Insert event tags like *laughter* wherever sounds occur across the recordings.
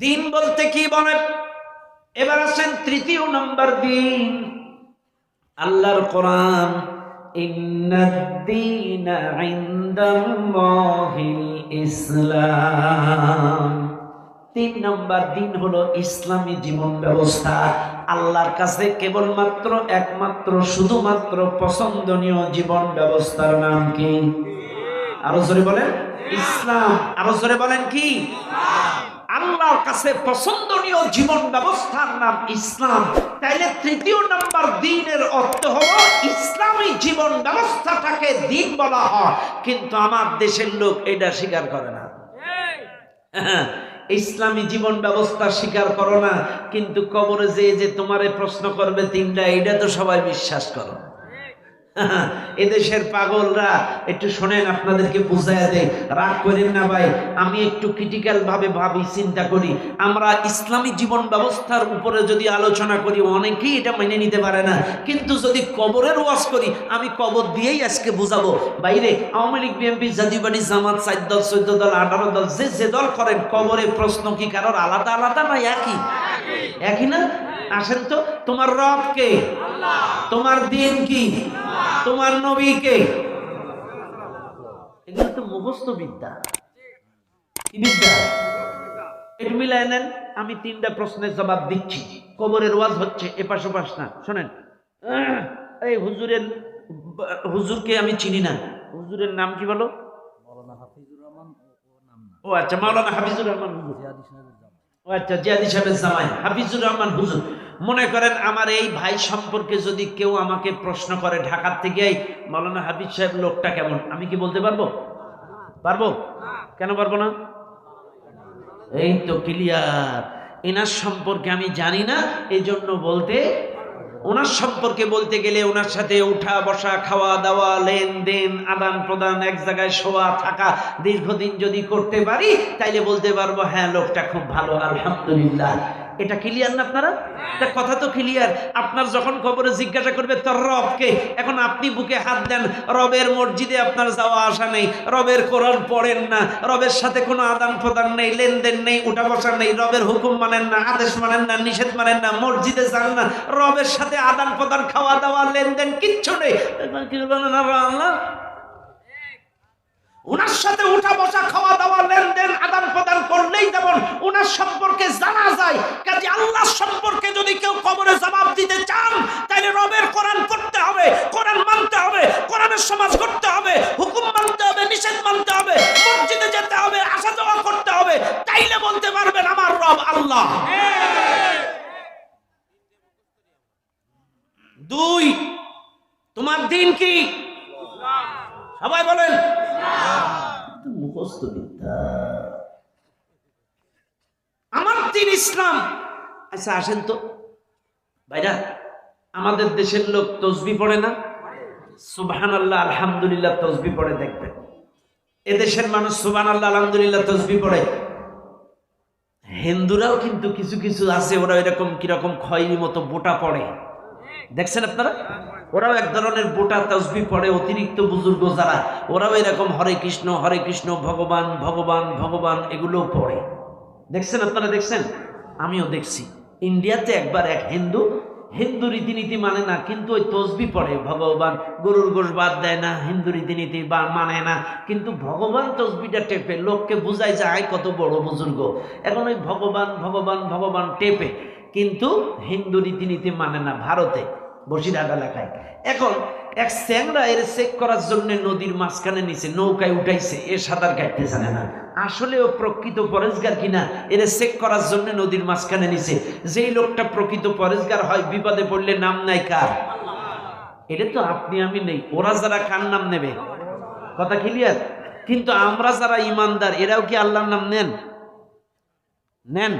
দিন বলতে কি বলেন এবার আসেন তৃতীয় নম্বর দিন। আল্লাহর কোরআন ইসলাম। তিন নম্বর দিন হলো ইসলামী জীবন ব্যবস্থা। আল্লাহর কাছে কেবলমাত্র একমাত্র, শুধুমাত্র পছন্দনীয় জীবন ব্যবস্থার নাম কি? আরও জোরে বলেন। ইসলাম। আরও জোরে বলেন কি? আল্লাহর কাছে পছন্দনীয় জীবন ব্যবস্থার নাম ইসলাম। তাইলে তৃতীয় নাম্বার দিনের অর্থ হলো ইসলামী জীবন ব্যবস্থাটাকে দিন বলা হয়। কিন্তু আমার দেশের লোক এটা স্বীকার করে না। ইসলামী জীবন ব্যবস্থা স্বীকার করো না, কিন্তু কবরে যে যে তোমারে প্রশ্ন করবে তিনটা এটা তো সবাই বিশ্বাস করো। *laughs* এদেশের পাগলরা একটু শোনেন আপনাদেরকে বুঝাইয়া দেয় রাগ করেন না ভাই আমি একটু ক্রিটিক্যাল ভাবে ভাবি চিন্তা করি। আমরা ইসলামী জীবন ব্যবস্থার উপরে যদি আলোচনা করি অনেকেই এটা মেনে নিতে পারে না। কিন্তু যদি কবরের ওয়াজ করি আমি কবর দিয়েই আজকে বুঝাবো। বাইরে আওয়ামী লীগ বিএনপি জাতীয় পার্টি জামাত সাত দল চোদ্দ দল আঠারো দল যে যে দল করেন কবরে প্রশ্ন কি কারোর আলাদা আলাদা না একই? একই না? আসেন তো তোমার রব কে? তোমার দিন কি? তোমার নবী কে? এগুলো তো মুখস্থ বিদ্যা। কি বিদ্যা? একটু মিলাই নেন আমি তিনটা প্রশ্নের জবাব দিচ্ছি। কবরের ওয়াজ হচ্ছে এপাশ ওপাশ না শোনেন। আহ, এই হুজুরের হুজুরকে আমি চিনি না। হুজুরের নাম কি বলো? ও আচ্ছা মাওলানা হাফিজুর রহমান হুজুর। আচ্ছা জিয়াদি সাহেবের জামাই। হাফিজুর রহমান, হুজুর, মনে করেন আমার এই ভাই সম্পর্কে যদি কেউ আমাকে প্রশ্ন করে ঢাকার থেকে, এই মাওলানা হাফিজ সাহেব লোকটা কেমন? আমি কি বলতে পারব? পারব? কেন পারব না? এই তো ক্লিয়ার এনার সম্পর্কে আমি জানি না এই জন্য বলতে ওনার সম্পর্কে বলতে গেলে ওনার সাথে উঠা, বসা, খাওয়া, দাওয়া, লেনদেন, আদান প্রদান, এক জায়গায় শোয়া, থাকা, দীর্ঘদিন যদি করতে পারি, তাইলে বলতে পারব হ্যাঁ লোকটা খুব ভালো, আলহামদুলিল্লাহ। এটা ক্লিয়ার না আপনারা? তা কথা তো ক্লিয়ার আপনার যখন খবরে জিজ্ঞাসা করবে, তোর রবকে এখন আপনি বুকে হাত দেন, রবের মসজিদে আপনার যাওয়া আসা নেই, রবের কোরআন পড়েন না, রবের সাথে কোনো আদান প্রদান নেই, লেনদেন নেই, উঠা বসা নেই, রবের হুকুম মানেন না, আদেশ মানেন না, নিষেধ মানেন না, মসজিদে যান না, রবের সাথে আদান প্রদান, খাওয়া দাওয়া, লেনদেন কিচ্ছু নেই। কি বলেন আল্লাহ ওনার সাথে উঠা বসা খাওয়া দাওয়া, লেনদেন, আদান প্রদান করলেই যেমন ওনার সম্পর্কে জানা যায়। কাজে আল্লাহ সম্পর্কে যদি কেউ কবরে জবাব দিতে চান, তাহলে রবের কোরআন করতে হবে, কোরআন মানতে হবে, কোরআনের সমাজ করতে হবে, হুকুম মানতে হবে, নিষেধ মানতে হবে, মসজিদে যেতে হবে, আসা যাওয়া করতে হবে, তাইলে বলতে পারবেন আমার রব আল্লাহ। দুই, তোমার দিন কি? সবাই বলেন। মুখস্থ বিদ্যা আমার দিন ইসলাম। আচ্ছা আসেন তো। ভাইরা আমাদের দেশের লোক তসবি পড়ে না? সুবহান আল্লাহ আলহামদুলিল্লাহ তসবি পড়ে দেখবেন। এদেশের মানুষ সুবহান আল্লাহ আলহামদুলিল্লাহ তসবি পড়ে। হিন্দুরাও কিন্তু কিছু কিছু আছে ওরা এরকম কীরকম খয়েরি মতো বোটা পড়ে। দেখছেন আপনারা? ওরাও এক ধরনের বোটা তসবি পড়ে, অতিরিক্ত বুজুর্গ যারা, ওরাও এরকম হরে কৃষ্ণ হরে কৃষ্ণ, ভগবান ভগবান ভগবান এগুলোও পড়ে। দেখছেন আপনারা, দেখছেন? আমিও দেখছি। ইন্ডিয়াতে একবার এক হিন্দু হিন্দু রীতিনীতি মানে না, কিন্তু ওই তসবি পড়ে, ভগবান গরুর গোশ বাদ দেয় না, হিন্দু রীতিনীতি বা মানে না, কিন্তু ভগবান তসবিটা টেপে, লোককে বুঝায় আয়, কত বড় বুজুর্গ। এখন ওই ভগবান ভগবান ভগবান টেপে, কিন্তু হিন্দু রীতিনীতি মানে না, ভারতে বসিরহাট এলাকায়। এখন এক স্যাংরা এর চেক করার জন্য নদীর মাঝখানে নিচে নৌকায় উঠাইছে, এ সাঁতার কাটতে জানে না। আসলে ও প্রকৃত পরেশগার কিনা? এর চেক করার জন্য নদীর মাঝখানে নিচে। যেই লোকটা প্রকৃত পরেশগার হয়, বিপদে পড়লে নাম নাই কার? এটা তো আপনি আমি নেই, ওরা যারা কার নাম নেবে? কথা ক্লিয়ার কিন্তু আমরা যারা ইমানদার, এরাও কি আল্লাহর নাম নেন? নেন?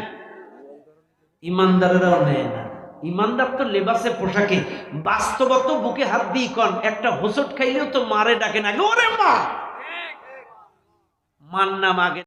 ইমানদারেরাও নেয় না। ইমানদার তো লেবাসে পোশাকে। বাস্তবত বুকে হাত দিয়ে কন, একটা হোসট খাইলেও তো মারে ডাকে না। ওরে মা! মার আগে।